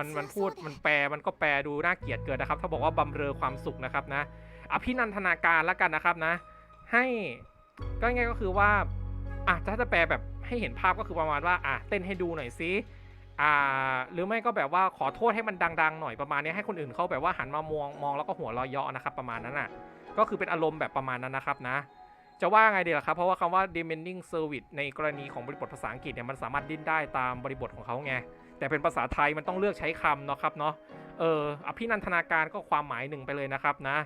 มันมันพูดมันแปลมันก็แปลดูน่าเกลียดเกินนะครับ ถ้าบอกว่าบำเรอความสุขนะครับนะอภินันทนาการแล้วกันนะครับนะ ให้ก็ง่ายๆก็คือว่าอะถ้าจะแปลแบบให้เห็นภาพก็คือประมาณว่าอะเต้นให้ดูหน่อยสิอ่า หรือไม่ก็แบบว่าขอโทษให้มันดัง ๆ หน่อยประมาณนี้ให้คนอื่นเขาแบบว่าหันมามองมองแล้วก็หัวเราะเยาะนะครับ ประมาณนั้นอะ ก็คือเป็นอารมณ์แบบประมาณนั้นนะครับนะ จะว่าไงดีล่ะครับ เพราะว่าคำว่า demanding service ในกรณีของบริบทภาษาอังกฤษเนี่ยมันสามารถดิ้นได้ตามบริบทของเขาไง แต่เป็นภาษาไทยมันต้องเลือกใช้คำเนาะครับเนาะเอออภินันทนาการก็ความหมายหนึ่งไปเลยนะครับนะ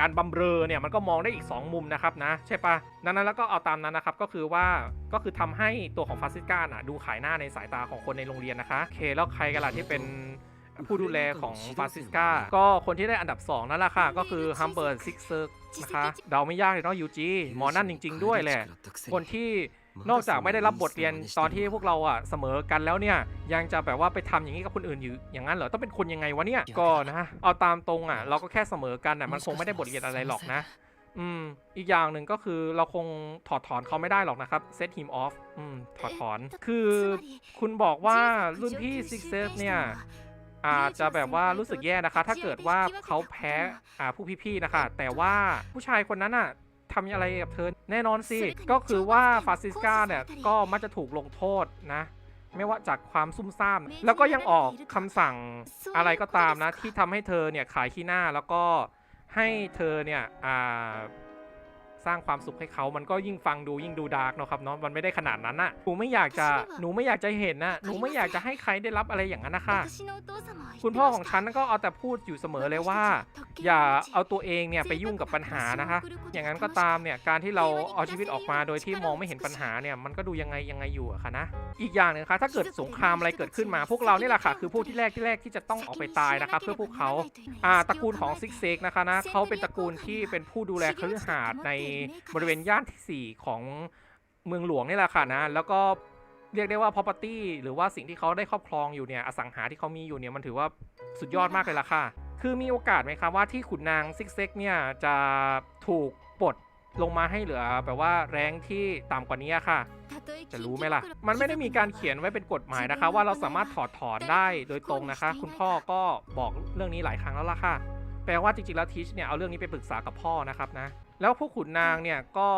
การบำเรอเนี่ยมันก็มองได้อีก 2 มุมนะครับนะใช่ปะนั้นนั้นแล้วก็เอาตามนั้นนะครับก็คือว่าก็คือทำให้ตัวของฟาสซิก้าน่ะดูขายหน้าในสายตาของคนในโรงเรียนนะคะโอเคแล้วใครกันล่ะที่เป็นผู้ดูแลของฟาสซิก้าก็คนที่ได้อันดับ 2 นั่นแหละค่ะ ก็คือฮัมเบิร์ตซิกเซอร์นะคะเดาไม่ยากเลยเนาะยูจีหมอนั่นจริง ๆ ด้วยแหละคนที่ นอกจากไม่ได้รับบทเรียนตอนที่พวกเราอะเสมอกันแล้วเนี่ย ยังจะแบบว่าไปทำอย่างนี้กับคนอื่นอยู่อย่างนั้นเหรอต้องเป็นคนยังไงวะเนี่ยก็นะเอาตามตรงอะ เราก็แค่เสมอกันอะมันคงไม่ได้บทเรียนอะไรหรอกนะ อืม อีกอย่างหนึ่งก็คือเราคงถอดถอนเขาไม่ได้หรอกนะครับ set him off อืมถอดถอนคือคุณบอกว่ารุ่นพี่ Six s e s เนี่ยอาจจะแบบว่ารู้สึกแย่นะคะ ถ้าเกิดว่าเขาแพ้อ่าผู้พี่ๆนะคะ แต่ว่าผู้ชายคนนั้นอะ ทำอะไรกับเธอ แน่นอนสิ ก็คือว่าฟาซิสกาเนี่ย ก็มักจะถูกลงโทษนะ ไม่ว่าจากความซุ่มซ่าม แล้วก็ยังออกคำสั่งอะไรก็ตามนะ ที่ทำให้เธอเนี่ยขายขี้หน้าแล้วก็ให้เธอเนี่ยอ่าสร้างความสุขให้เขา มันก็ยิ่งฟังดูยิ่งดูดาร์กเนอะครับเนาะ มันไม่ได้ขนาดนั้นน่ะ หนูไม่อยากจะ หนูไม่อยากจะเห็นนะหนูไม่อยากจะให้ใครได้รับอะไรอย่างนั้นนะคะ คุณพ่อของฉันก็เอาแต่พูดอยู่เสมอเลยว่า อย่าเอาตัวเองเนี่ยไปยุ่งกับปัญหานะคะ อย่างนั้นก็ตามเนี่ยการที่เราเอาชีวิตออกมาโดยที่มองไม่เห็นปัญหาเนี่ยมันก็ดูยังไงยังไงอยู่อะค่ะนะ อีกอย่างหนึ่งคะถ้าเกิดสงครามอะไรเกิดขึ้นมา พวกเรานี่แหละค่ะคือพวกที่แรกที่แรกที่จะต้องออกไปตายนะคะ เพื่อพวกเขาอ่าตระกูลของซิกเซกนะคะนะเขาเป็นตระกูลที่เป็นผู้ดูแลคฤหาสน์ในบริเวณย่านที่ 4 ของเมืองหลวงนี่แหละค่ะนะ แล้วก็เรียกได้ว่า property หรือว่าสิ่งที่เขาได้ครอบครองอยู่เนี่ยอสังหาที่เขามีอยู่เนี่ยมันถือว่าสุดยอดมากเลยล่ะค่ะ คือมีโอกาสไหมครับว่าที่ขุนนางซิกเซกเนี่ยจะถูกปลดลงมาให้เหลือแบบว่าแรงที่ต่ำกว่านี้ค่ะ จะรู้ไหมล่ะ มันไม่ได้มีการเขียนไว้เป็นกฎหมายนะคะ ว่าเราสามารถถอดถอนได้โดยตรงนะคะ คุณพ่อก็บอกเรื่องนี้หลายครั้งแล้วล่ะค่ะ แปลว่าจริงๆแล้วทีชเนี่ยเอาเรื่องนี้ไปปรึกษากับพ่อนะครับนะ แล้วพวกขุนนางเนี่ยก็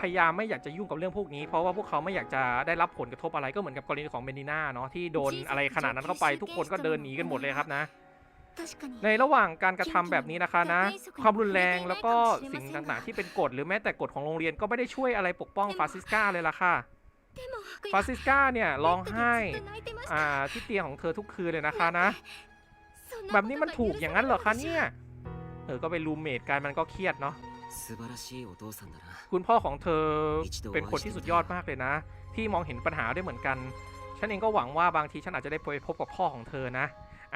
พยายามไม่อยากจะยุ่งกับเรื่องพวกนี้ เพราะว่าพวกเขาไม่อยากจะได้รับผลกระทบอะไรก็เหมือนกับกรณีของเบนิน่าเนาะที่โดนอะไรขนาดนั้นเข้าไปทุกคนก็เดินหนีกันหมดเลยครับนะ ในระหว่างการกระทำแบบนี้นะคะนะ ความรุนแรงแล้วก็สิ่งต่างๆที่เป็นกฎหรือแม้แต่กฎของโรงเรียนก็ไม่ได้ช่วยอะไรปกป้องฟาซิสกาเลยล่ะค่ะฟาซิสกาเนี่ยร้องไห้อ่าที่เตียงของเธอทุกคืนเลยนะคะนะ แบบนี้มันถูกอย่างนั้นเหรอคะเนี่ยเออก็ไปรูมเมทกันมันก็เครียดเนาะคุณพ่อของเธอเป็นคนที่สุดยอดมากเลยนะ ที่มองเห็นปัญหาได้เหมือนกัน ฉันเองก็หวังว่าบางทีฉันอาจจะได้ไปพบกับพ่อของเธอนะ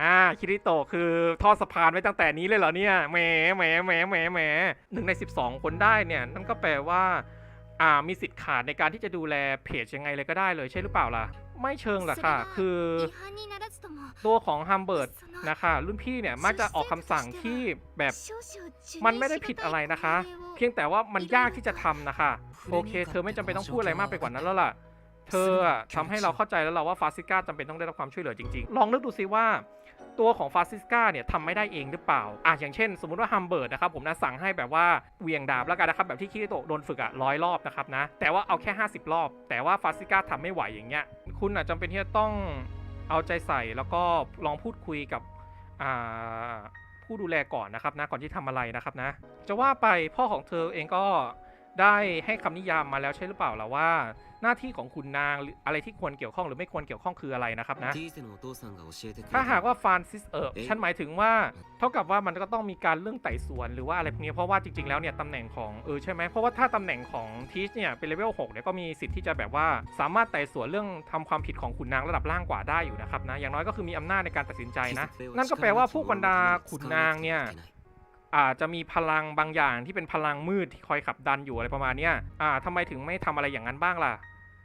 อ่าคิริโตะคือทอดสะพานไว้ตั้งแต่นี้เลยเหรอเนี่ยแหมแหมแหมแหมแหมหนึ่งใน 12 คนได้เนี่ยนั่นก็แปลว่าอ่ามีสิทธิ์ขาดในการที่จะดูแลเพจยังไงเลยก็ได้เลยใช่หรือเปล่าล่ะ ไม่เชิงหรอกค่ะ คือตัวของฮัมเบิร์ตนะคะรุ่นพี่เนี่ยมักจะออกคำสั่งที่แบบมันไม่ได้ผิดอะไรนะคะ เพียงแต่ว่ามันยากที่จะทำนะคะ โอเค เธอไม่จำเป็นต้องพูดอะไรมากไปกว่านั้นแล้วล่ะ เธออะทำให้เราเข้าใจแล้วเราว่าฟาซิก้าจำเป็นต้องได้รับความช่วยเหลือจริงๆ ลองนึกดูซิว่าตัวของฟาซิสกาเนี่ยทำไม่ได้เองหรือเปล่า อะอย่างเช่น สมมุติว่าฮัมเบิร์ดนะครับผมนะสั่งให้แบบว่าเหวียงดาบแล้วกันนะครับแบบที่คิริโตะโดนฝึกอะร้อยรอบนะครับนะ แต่ว่าเอาแค่ 50 รอบ แต่ว่าฟาซิก้าทำไม่ไหวอย่างเงี้ย คุณอาจจำเป็นที่จะต้องเอาใจใส่แล้วก็ลองพูดคุยกับอ่าผู้ดูแลก่อนนะครับนะก่อนที่ทำอะไรนะครับนะ จะว่าไปพ่อของเธอเองก็ ได้ให้คำนิยามมาแล้วใช่หรือเปล่าล่ะว่า หน้าที่ของคุณนางอะไรที่ควรเกี่ยวข้องหรือไม่ควรเกี่ยวข้องคืออะไรนะครับนะถ้าหากว่าฟานซิสเออฉันหมายถึงว่า เท่ากับว่ามันก็ต้องมีการเรื่องไต่สวนหรือว่าอะไรพวกนี้เพราะว่าจริงๆแล้วเนี่ยตำแหน่งของเออใช่ไหมเพราะว่าถ้าตำแหน่งของทีชเนี่ยเป็นเลเวลหกเนี่ยก็มีสิทธิ์ที่จะแบบว่า สามารถไต่สวนเรื่องทำความผิดของขุนนางระดับล่างกว่าได้อยู่นะครับนะอย่างน้อยก็คือมีอำนาจในการตัดสินใจนะ นั่นก็แปลว่าผู้บรรดาขุนนางเนี่ย อาจจะมีพลังบางอย่างที่เป็นพลังมืดที่คอยขับดันอยู่อะไรประมาณเนี้ยอ่าทำไมถึงไม่ทำอะไรอย่างนั้นบ้างล่ะ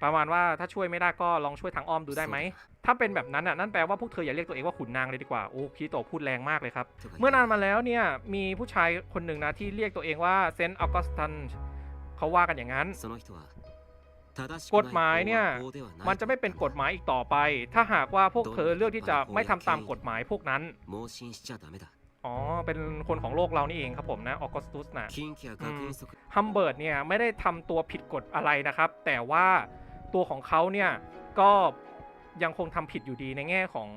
ประมาณว่าถ้าช่วยไม่ได้ก็ลองช่วยทางอ้อมดูได้ไหม ถ้าเป็นแบบนั้นอะนั่นแปลว่าพวกเธออย่าเรียกตัวเองว่าขุนนางเลยดีกว่า โอ้คีโตพูดแรงมากเลยครับ เมื่อนานมาแล้วเนี่ยมีผู้ชายคนหนึ่งนะที่เรียกตัวเองว่าเซนต์ออกัสตันเขาว่ากันอย่างนั้นกฎหมายเนี่ยมันจะไม่เป็นกฎหมายอีกต่อไป ถ้าหากว่าพวกเธอเลือกที่จะไม่ทำตามกฎหมายพวกนั้น อ๋อ เป็นคนของโลกเรานี่เองครับผมนะออกัสตุสนะฮัมเบิร์ตเนี่ยไม่ได้ทำตัวผิดกฎอะไรนะครับ แต่ว่าตัวของเขาเนี่ยก็ยังคงทำผิดอยู่ดีในแง่ของ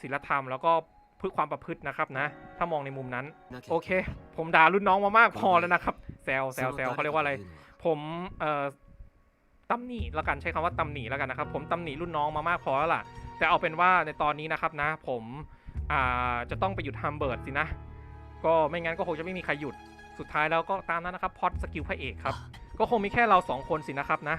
ศีลธรรม แล้วก็พื้ความประพฤตินะครับนะ ถ้ามองในมุมนั้น โอเค ผมด่ารุ่นน้องมามากพอแล้วนะครับแซลแซลแซลเขาเรียกว่าอะไร ผมเอ่อตำหนิแล้วกันใช้คำว่าตำหนิแล้วกันนะครับ ผมตำหนิรุ่นน้องมามากพอแล้วล่ะ แต่เอาเป็นว่าในตอนนี้นะครับนะ ผม อ่าจะต้องไปหยุดฮัมเบิร์ตสินะ ก็ไม่งั้นก็คงจะไม่มีใครหยุด สุดท้ายแล้วก็ตามนั้นนะครับพอดสกิลพระเอกครับ ก็คงมีแค่เราสองคนสินะครับนะ